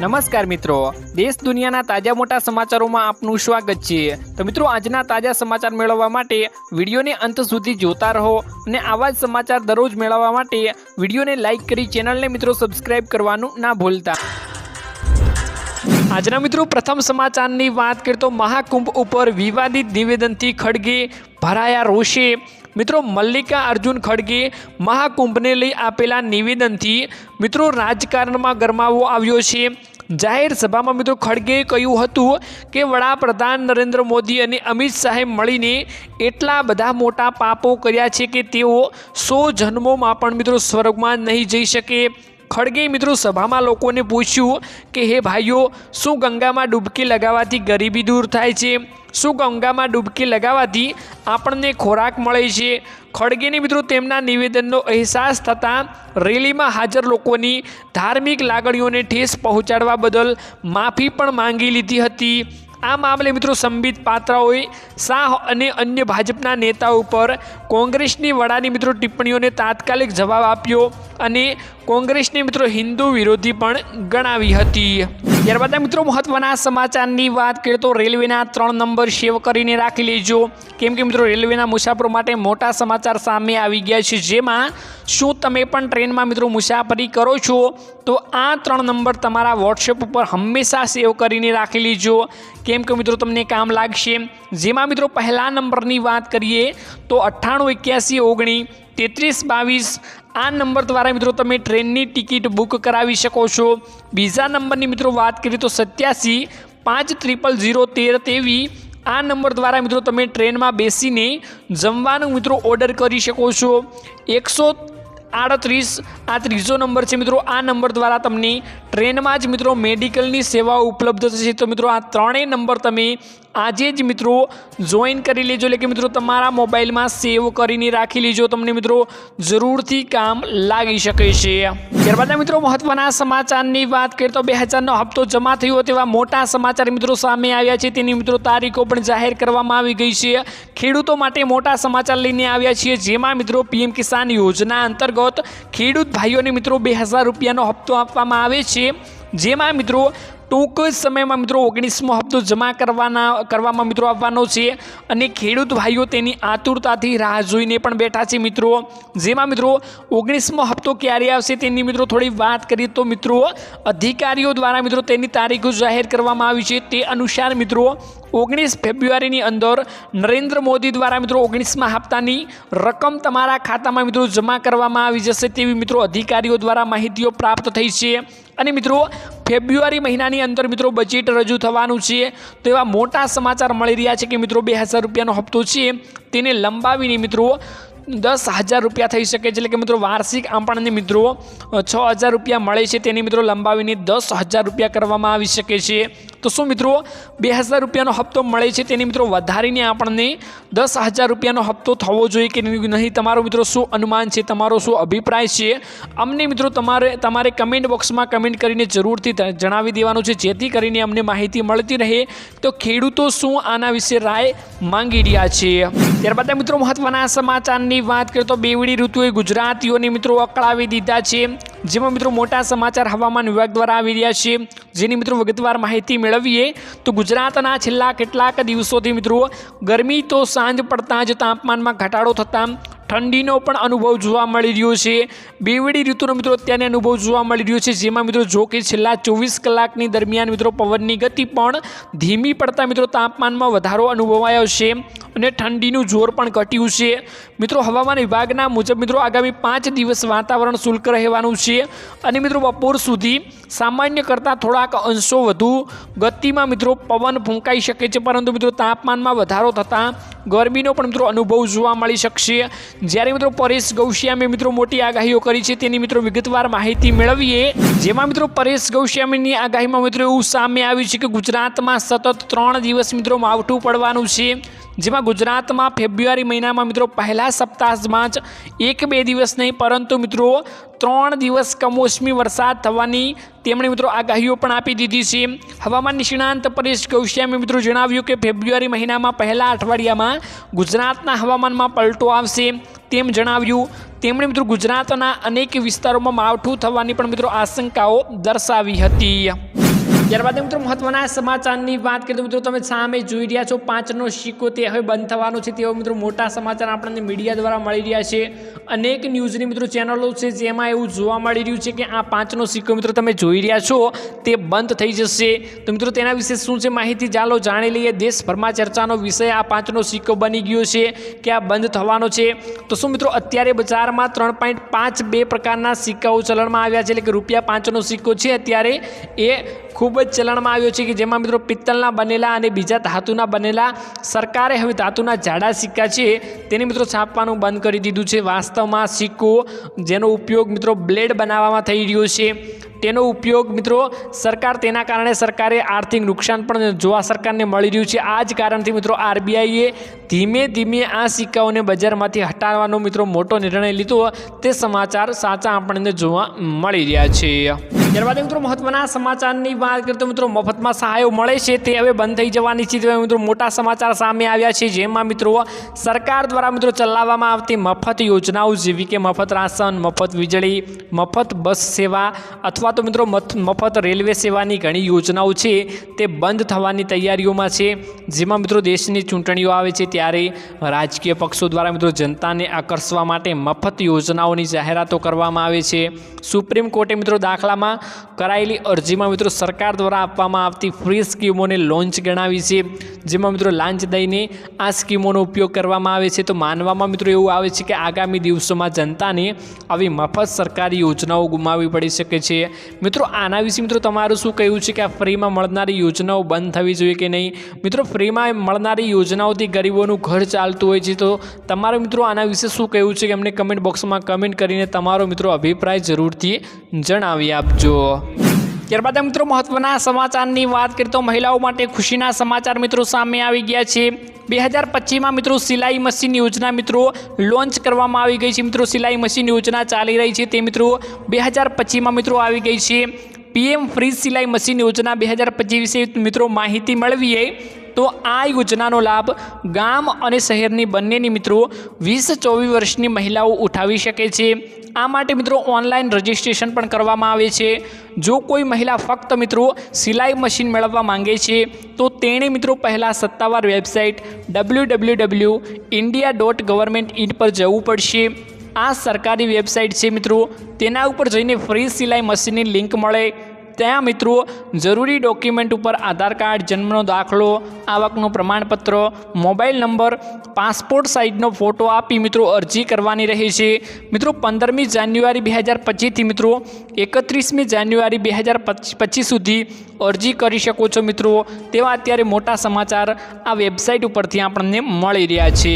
નમસ્કાર મિત્રો. દેશ દુનિયાના તાજા મોટા સમાચારોમાં આપનું સ્વાગત છે. તો મિત્રો, આજના તાજા સમાચાર મેળવવા માટે વિડીયોને અંત સુધી જોતા રહો અને આવા જ સમાચાર દરરોજ મેળવવા માટે વિડીયોને લાઇક કરી ચેનલને મિત્રો સબસ્ક્રાઇબ કરવાનું ના ભૂલતા. આજના મિત્રો, પ્રથમ સમાચારની વાત કરીએ તો મહાકુંભ ઉપર વિવાદિત નિવેદનથી ખડગે ભરાયા રોષે. મિત્રો, મલ્લિકા અર્જુન ખડગે મહાકુંભને લઈ આપેલા નિવેદનથી મિત્રો રાજકારણમાં ગરમાવો આવ્યો છે. જાહેર સભામાં મિત્રો ખડગેએ કહ્યું હતું કે વડાપ્રધાન નરેન્દ્ર મોદી અને અમિત શાહે મળીને એટલા બધા મોટા પાપો કર્યા છે કે તેઓ સો જન્મોમાં પણ મિત્રો સ્વર્ગમાં નહીં જઈ શકે. ખડગે મિત્રો સભામાં લોકોને પૂછ્યું કે, હે ભાઈઓ, શું ગંગામાં ડૂબકી લગાવવાથી ગરીબી દૂર થાય છે? શું ગંગામાં ડૂબકી લગાવવાથી આપણને ખોરાક મળે છે? ખડગેની મિત્રો તેમના નિવેદનનો અહેસાસ થતાં રેલીમાં હાજર લોકોની ધાર્મિક લાગણીઓને ઠેસ પહોંચાડવા બદલ માફી પણ માંગી લીધી હતી. આ મામલે મિત્રો, સંબિત પાત્રાઓએ શાહ અને અન્ય ભાજપના નેતાઓ પર કોંગ્રેસની વડાની મિત્રો ટિપ્પણીઓને તાત્કાલિક જવાબ આપ્યો અને કોંગ્રેસને મિત્રો હિન્દુ વિરોધી પણ ગણાવી હતી. ત્યારબાદ મિત્રો મહત્વના સમાચારની વાત કરીએ તો રેલવેના ત્રણ નંબર સેવ કરીને રાખી લેજો. કેમ કે મિત્રો, રેલવેના મુસાફરો માટે મોટા સમાચાર સામે આવી ગયા છે. જેમાં શું તમે પણ ટ્રેનમાં મિત્રો મુસાફરી કરો છો, તો આ ત્રણ નંબર તમારા વોટ્સએપ ઉપર હંમેશા સેવ કરીને રાખી લેજો. કેમ કે મિત્રો તમને કામ લાગશે? જેમાં મિત્રો પહેલા નંબરની વાત કરીએ, તો અઠ્ઠાણું, એક્યાસી, ઓગણી, તેત્રીસ, બાવીસ, આ નંબર દ્વારા મિત્રો તમે ટ્રેનની ટિકિટ બુક કરાવી શકો છો. બીજા નંબરની મિત્રો વાત કરીએ તો સત્યાસી, પાંચ, ત્રિપલ ઝીરો, તેર, તેવી, આ નંબર દ્વારા મિત્રો તમે ટ્રેનમાં બેસીને જમવાનું મિત્રો ઓર્ડર કરી શકો છો. એકસો આડત્રીસ, આ ત્રીજો નંબર છે મિત્રો. આ નંબર દ્વારા તમને ટ્રેનમાં જ મિત્રો મેડિકલની સેવાઓ ઉપલબ્ધ થશે. તો મિત્રો, આ ત્રણેય નંબર તમે આજે જ મિત્રો જોઈન કરી લેજો. એટલે કે મિત્રો તમારા મોબાઈલમાં સેવ કરીને રાખી લેજો. તમને મિત્રો જરૂરથી કામ લાગી શકે છે. ત્યારબાદ મિત્રો મહત્વના સમાચારની વાત કરીએ તો બે હજારનો હપ્તો જમા થયો તેવા મોટા સમાચાર મિત્રો સામે આવ્યા છે. તેની મિત્રો તારીખો પણ જાહેર કરવામાં આવી ગઈ છે. ખેડૂતો માટે મોટા સમાચાર લઈને આવ્યા છીએ, જેમાં મિત્રો પીએમ કિસાન યોજના અંતર્ગત ખેડૂત ભાઈઓને મિત્રો બે હજાર રૂપિયાનો હપ્તો આપવામાં આવે છે. જેમાં મિત્રો ટૂંક જ સમયમાં મિત્રો ઓગણીસમો હપ્તો જમા કરવાના, કરવામાં મિત્રો આવવાનો છે. અને ખેડૂત ભાઈઓ તેની આતુરતાથી રાહ જોઈને પણ બેઠા છે મિત્રો. જેમાં મિત્રો ઓગણીસમો હપ્તો ક્યારે આવશે તેની મિત્રો થોડી વાત કરીએ તો મિત્રો અધિકારીઓ દ્વારા મિત્રો તેની તારીખો જાહેર કરવામાં આવી છે. તે અનુસાર મિત્રો ઓગણીસ ફેબ્રુઆરીની અંદર નરેન્દ્ર મોદી દ્વારા મિત્રો ઓગણીસમાં હપ્તાની રકમ તમારા ખાતામાં મિત્રો જમા કરવામાં આવી જશે તેવી મિત્રો અધિકારીઓ દ્વારા માહિતીઓ પ્રાપ્ત થઈ છે. અને મિત્રો ફેબ્રુઆરી મહિનાની અંદર મિત્રો બજેટ રજૂ થવાનું છે. તો એવા મોટા સમાચાર મળી રહ્યા છે કે મિત્રો બે હજાર રૂપિયાનો હપ્તો છે. તેને લંબાવીને મિત્રો દસ હજાર રૂપિયા થઈ શકે છે. એટલે કે મિત્રો વાર્ષિક આપણને મિત્રો છ હજાર રૂપિયા મળે છે. તેની મિત્રો લંબાવીને દસ હજાર રૂપિયા કરવામાં આવી શકે છે. તો શું મિત્રો, બે હજાર રૂપિયાનો હપ્તો મળે છે તેની મિત્રો વધારીને આપણને દસ હજાર રૂપિયાનો હપ્તો થવો જોઈએ કે નહીં તમારો મિત્રો શું અનુમાન છે, તમારો શું અભિપ્રાય છે, અમને મિત્રો તમારે તમારે કમેન્ટ બોક્સમાં કમેન્ટ કરીને જરૂરથી જણાવી દેવાનું છે, જેથી કરીને અમને માહિતી મળતી રહે. તો ખેડૂતો શું આના વિશે રાય માંગી રહ્યા છે? ત્યારબાદ મિત્રો મહત્વના સમાચારની વાત કરીએ તો બેવડી ઋતુએ ગુજરાતીઓને મિત્રો અકળાવી દીધા છે. જેમાં મિત્રો મોટા સમાચાર હવામાન વિભાગ દ્વારા આવી રહ્યા છે. જેની મિત્રો વિગતવાર માહિતી મેળવીએ તો ગુજરાતના છેલ્લા કેટલાક દિવસોથી મિત્રો ગરમી તો સાંજ પડતાં જ તાપમાનમાં ઘટાડો થતાં ઠંડીનો પણ અનુભવ જોવા મળી રહ્યો છે. બેવડી ઋતુનો મિત્રો અત્યારે અનુભવ જોવા મળી રહ્યો છે. જેમાં મિત્રો જો કે છેલ્લા ચોવીસ કલાકની દરમિયાન મિત્રો પવનની ગતિ પણ ધીમી પડતા મિત્રો તાપમાનમાં વધારો અનુભવાયો છે અને ઠંડીનું જોર પણ ઘટ્યું છે. મિત્રો હવામાન વિભાગના મુજબ મિત્રો આગામી પાંચ દિવસ વાતાવરણ શુલ્ક રહેવાનું છે અને મિત્રો બપોર સુધી સામાન્ય કરતાં થોડાક અંશો વધુ ગતિમાં મિત્રો પવન ફૂંકાઈ શકે છે. પરંતુ મિત્રો તાપમાનમાં વધારો થતાં ગરમીનો પણ મિત્રો અનુભવ જોવા મળી શકશે. જ્યારે મિત્રો પરેશ ગૌશ્યામે મિત્રો મોટી આગાહીઓ કરી છે, તેની મિત્રો વિગતવાર માહિતી મેળવીએ. જેમાં મિત્રો પરેશ ગૌશ્યામીની આગાહીમાં મિત્રો એવું સામે આવ્યું છે કે ગુજરાતમાં સતત ત્રણ દિવસ મિત્રો માવઠું પડવાનું છે. જેમાં ગુજરાતમાં ફેબ્રુઆરી મહિનામાં મિત્રો પહેલા સપ્તાહમાં જ એક બે દિવસ નહીં, પરંતુ મિત્રો ત્રણ દિવસ કમોસમી વરસાદ થવાની તેમણે મિત્રો આગાહીઓ પણ આપી દીધી છે. હવામાન નિષ્ણાંત પરેશ ગૌશ્યામે મિત્રો જણાવ્યું કે ફેબ્રુઆરી મહિનામાં પહેલા અઠવાડિયામાં ગુજરાતના હવામાનમાં પલટો આવશે તેમ જણાવ્યું. તેમણે મિત્રો ગુજરાતના અનેક વિસ્તારોમાં માવઠું થવાની પણ મિત્રો આશંકાઓ દર્શાવી હતી. ત્યારબાદ મિત્રો, મહત્વના સમાચારની વાત કરીએ તો મિત્રો, તમે સામે જોઈ રહ્યા છો, પાંચનો સિક્કો તે હવે બંધ થવાનો છે. તેવા મિત્રો, મોટા સમાચાર આપણને મીડિયા દ્વારા મળી રહ્યા છે. અનેક ન્યૂઝની મિત્રો, ચેનલો છે જેમાં એવું જોવા મળી રહ્યું છે કે આ પાંચનો સિક્કો મિત્રો, તમે જોઈ રહ્યા છો, તે બંધ થઈ જશે. તો મિત્રો, તેના વિશે શું છે માહિતી? ચાલો જાણી લઈએ. દેશભરમાં ચર્ચાનો વિષય આ પાંચનો સિક્કો બની ગયો છે કે આ બંધ થવાનો છે. તો શું મિત્રો, અત્યારે બજારમાં ત્રણ પોઈન્ટ પાંચ બે પ્રકારના સિક્કાઓ ચલણમાં આવ્યા છે. એટલે કે રૂપિયા પાંચનો સિક્કો છે. અત્યારે એ ખૂબ જ ચલણમાં આવ્યો છે કે જેમાં મિત્રો પિત્તળના બનેલા અને બીજા ધાતુના બનેલા સરકારે હવે ધાતુના જાડા સિક્કા છે, તેને મિત્રો છાપવાનું બંધ કરી દીધું છે. વાસ્તવમાં સિક્કો જેનો ઉપયોગ મિત્રો બ્લેડ બનાવવામાં થઈ રહ્યો છે, તેનો ઉપયોગ મિત્રો સરકાર તેના કારણે સરકારે આર્થિક નુકસાન પણ જોવા સરકારને મળી રહ્યું છે. આ જ કારણથી મિત્રો આરબીઆઈએ ધીમે ધીમે આ સિક્કાઓને બજારમાંથી હટાવવાનો મિત્રો મોટો નિર્ણય લીધો. તે સમાચાર સાચા આપણને જોવા મળી રહ્યા છે. ત્યારબાદ મિત્રો મહત્વના સમાચારની વાત કરીએ તો મિત્રો મફતમાં સહાયો મળે છે, તે હવે બંધ થઈ જવાની છે. તેવા મિત્રો મોટા સમાચાર સામે આવ્યા છે, જેમાં મિત્રો સરકાર દ્વારા મિત્રો ચલાવવામાં આવતી મફત યોજનાઓ જેવી કે મફત રાશન, મફત વીજળી, મફત બસ સેવા અથવા તો મિત્રો મત- મફત રેલવે સેવાની ઘણી યોજનાઓ છે, તે બંધ થવાની તૈયારીઓમાં છે. જેમાં મિત્રો દેશની ચૂંટણીઓ આવે છે, ત્યારે રાજકીય પક્ષો દ્વારા મિત્રો જનતાને આકર્ષવા માટે મફત યોજનાઓની જાહેરાતો કરવામાં આવે છે. સુપ્રીમ કોર્ટે મિત્રો દાખલામાં કરાયેલી અરજીમાં મિત્રો સરકાર દ્વારા આપવામાં આવતી ફ્રી સ્કીમોને લોન્ચ ગણાવી છે. જેમાં મિત્રો લાંચ દઈને આ સ્કીમોનો ઉપયોગ કરવામાં આવે છે. તો માનવામાં મિત્રો એવું આવે છે કે આગામી દિવસોમાં જનતાને આવી મફત સરકારી યોજનાઓ ગુમાવવી પડી શકે છે. મિત્રો આના વિશે મિત્રો તમારું શું કહેવું છે કે આ ફ્રીમાં મળનારી યોજનાઓ બંધ થવી જોઈએ કે નહીં? મિત્રો ફ્રીમાં મળનારી યોજનાઓથી ગરીબોનું ઘર ચાલતું હોય છે. તો તમારો મિત્રો આના વિશે શું કહેવું છે કે અમને કમેન્ટ બોક્સમાં કમેન્ટ કરીને તમારો મિત્રો અભિપ્રાય જરૂરથી જણાવી આપજો. ત્યારબાદ મિત્રો મહત્વના સમાચારની વાત કરીએ તો મહિલાઓ માટે ખુશીના સમાચાર મિત્રો સામે આવી ગયા છે. બે હજાર પચીસમાં મિત્રો સિલાઈ મશીન યોજના મિત્રો લોન્ચ કરવામાં આવી ગઈ છે. મિત્રો સિલાઈ મશીન યોજના ચાલી રહી છે. તે મિત્રો બે હજાર પચીસમાં મિત્રો આવી ગઈ છે. પીએમ ફ્રી સિલાઈ મશીન યોજના બે હજાર પચીસ વિશે મિત્રો માહિતી મેળવીએ. તો આ યોજનાનો લાભ ગામ અને શહેરની બંનેની મિત્રો વીસ ચોવીસ વર્ષની મહિલાઓ ઉઠાવી શકે છે. આ માટે મિત્રો ઓનલાઈન રજિસ્ટ્રેશન પણ કરવામાં આવે છે. જો કોઈ મહિલા ફક્ત મિત્રો સિલાઈ મશીન મેળવવા માંગે છે, તો તેણે મિત્રો પહેલાં સત્તાવાર website W W W India dot government in પર જવું પડશે. આ સરકારી વેબસાઇટ છે મિત્રો. તેના ઉપર જઈને ફ્રી સિલાઈ મશીનની લિંક મળે. ત્યાં મિત્રો, જરૂરી ડોક્યુમેન્ટ ઉપર આધાર કાર્ડ, જન્મનો દાખલો, આવકનું પ્રમાણપત્ર, મોબાઈલ નંબર, પાસપોર્ટ સાઇઝનો ફોટો આપી મિત્રો અરજી કરવાની રહે છે. મિત્રો, પંદરમી જાન્યુઆરી બે હજાર પચીસથી મિત્રો, એકત્રીસમી જાન્યુઆરી બે હજાર પચીસ સુધી અરજી કરી શકો છો મિત્રો. તેવા અત્યારે મોટા સમાચાર આ વેબસાઇટ ઉપરથી આપણને મળી રહ્યા છે.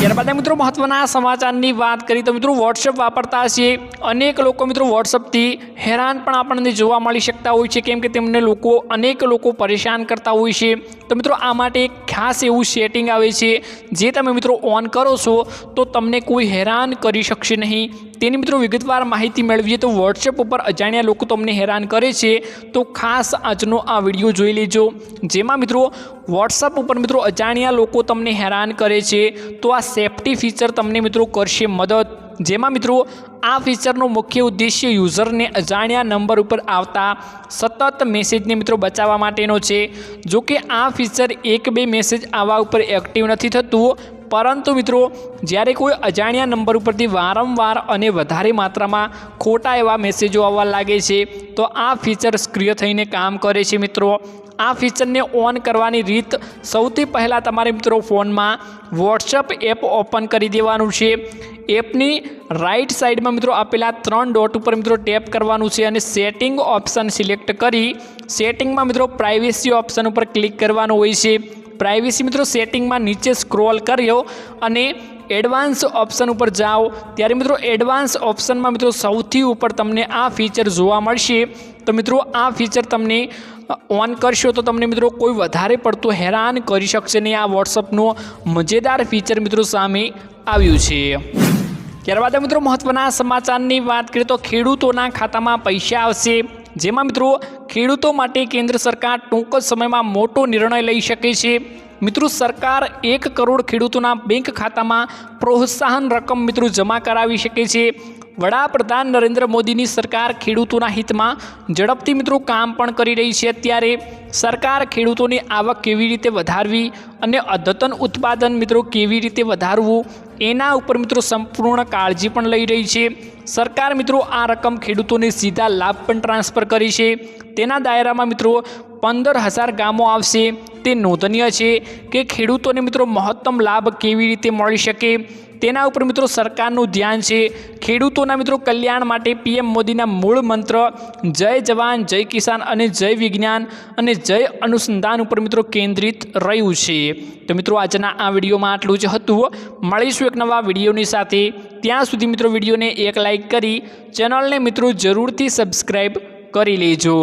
ત્યારબાદ મિત્રો, મહત્વના સમાચારની વાત કરી તો મિત્રો વોટ્સઅપ વાપરતા હશે. અનેક લોકો મિત્રો વોટ્સઅપથી હેરાન પણ આપણને જોવા મળી શકતા હોય છે, કેમ કે તેમને લોકો, અનેક લોકો પરેશાન કરતા હોય છે. તો મિત્રો, આ માટે એક ખાસ એવું સેટિંગ આવે છે, જે તમે મિત્રો ઓન કરો છો, તો તમને કોઈ હેરાન કરી શકશે નહીં. તેની મિત્રો વિગતવાર માહિતી મેળવીએ તો વોટ્સએપ ઉપર અજાણ્યા લોકો તમને હેરાન કરે છે. તો ખાસ આજનો આ વીડિયો જોઈ લેજો, જેમાં મિત્રો વોટ્સઅપ ઉપર મિત્રો અજાણ્યા લોકો તમને હેરાન કરે છે. તો આ સેફ્ટી ફીચર તમને મિત્રો કરશે મદદ. જેમાં મિત્રો આ ફીચરનો મુખ્ય ઉદ્દેશ્ય યુઝરને અજાણ્યા નંબર ઉપર આવતા સતત મેસેજને મિત્રો બચાવવા માટેનો છે. જો કે આ ફીચર એક બે મેસેજ આવા ઉપર એક્ટિવ નથી થતું, પરંતુ મિત્રો જ્યારે કોઈ અજાણ્યા નંબર ઉપરથી વારંવાર અને વધારે માત્રામાં ખોટા એવા મેસેજો આવવા લાગે છે, તો આ ફીચર સક્રિય થઈને કામ કરે છે મિત્રો. આ ફીચરને ઓન કરવાની રીત સૌથી પહેલાં તમારે મિત્રો ફોનમાં વોટ્સઅપ એપ ઓપન કરી દેવાનું છે. એપની રાઈટ સાઈડમાં મિત્રો આપેલા ત્રણ ડોટ ઉપર મિત્રો ટેપ કરવાનું છે અને સેટિંગ ઓપ્શન સિલેક્ટ કરી સેટિંગમાં મિત્રો પ્રાઇવેસી ઓપ્શન ઉપર ક્લિક કરવાનું હોય છે. પ્રાઇવેસી મિત્રો સેટિંગમાં નીચે સ્ક્રોલ કર્યો અને એડવાન્સ ઓપ્શન ઉપર જાઓ. ત્યારે મિત્રો એડવાન્સ ઓપ્શનમાં મિત્રો સૌથી ઉપર તમને આ ફીચર જોવા મળશે. તો મિત્રો આ ફીચર તમને ઓન કરશો તો તમને મિત્રો કોઈ વધારે પડતું હેરાન કરી શકશે નહીં. આ વોટ્સઅપનું મજેદાર ફીચર મિત્રો સામે આવ્યું છે. ત્યારબાદ મિત્રો મહત્ત્વના સમાચારની વાત કરીએ તો ખેડૂતોના ખાતામાં પૈસા આવશે. જેમાં મિત્રો ખેડૂતો માટે કેન્દ્ર સરકાર ટૂંક જ સમયમાં મોટો નિર્ણય લઈ શકે છે. મિત્રો, સરકાર એક કરોડ ખેડૂતોના બેંક ખાતામાં પ્રોત્સાહન રકમ મિત્રો જમા કરાવી શકે છે. વડાપ્રધાન નરેન્દ્ર મોદીની સરકાર ખેડૂતોના હિતમાં ઝડપથી મિત્રો કામ પણ કરી રહી છે. અત્યારે સરકાર ખેડૂતોની આવક કેવી રીતે વધારવી અને અદ્યતન ઉત્પાદન મિત્રો કેવી રીતે વધારવું, એના ઉપર મિત્રો સંપૂર્ણ કાળજી પણ લઈ રહી છે. સરકાર મિત્રો આ રકમ ખેડૂતોને સીધા લાભ પણ ટ્રાન્સફર કરી છે. તેના દાયરામાં મિત્રો પંદર હજાર ગામો આવશે. તે નોંધનીય છે કે ખેડૂતોને મિત્રો મહત્તમ લાભ કેવી રીતે મળી શકે? તેના ઉપર મિત્રો સરકારનું ધ્યાન છે. ખેડૂતોના મિત્રો કલ્યાણ માટે પીએમ મોદીના મૂળ મંત્ર, જય જવાન, જય કિસાન અને જય વિજ્ઞાન અને જય અનુસંધાન ઉપર મિત્રો કેન્દ્રિત રહ્યું છે. તો મિત્રો આજના આ વિડીયોમાં આટલું જ હતું. મળીશું એક નવા વિડીયોની સાથે. ત્યાં સુધી મિત્રો વિડીયોને એક લાઇક કરી, ચેનલને મિત્રો જરૂરથી સબસ્ક્રાઈબ કરી લેજો.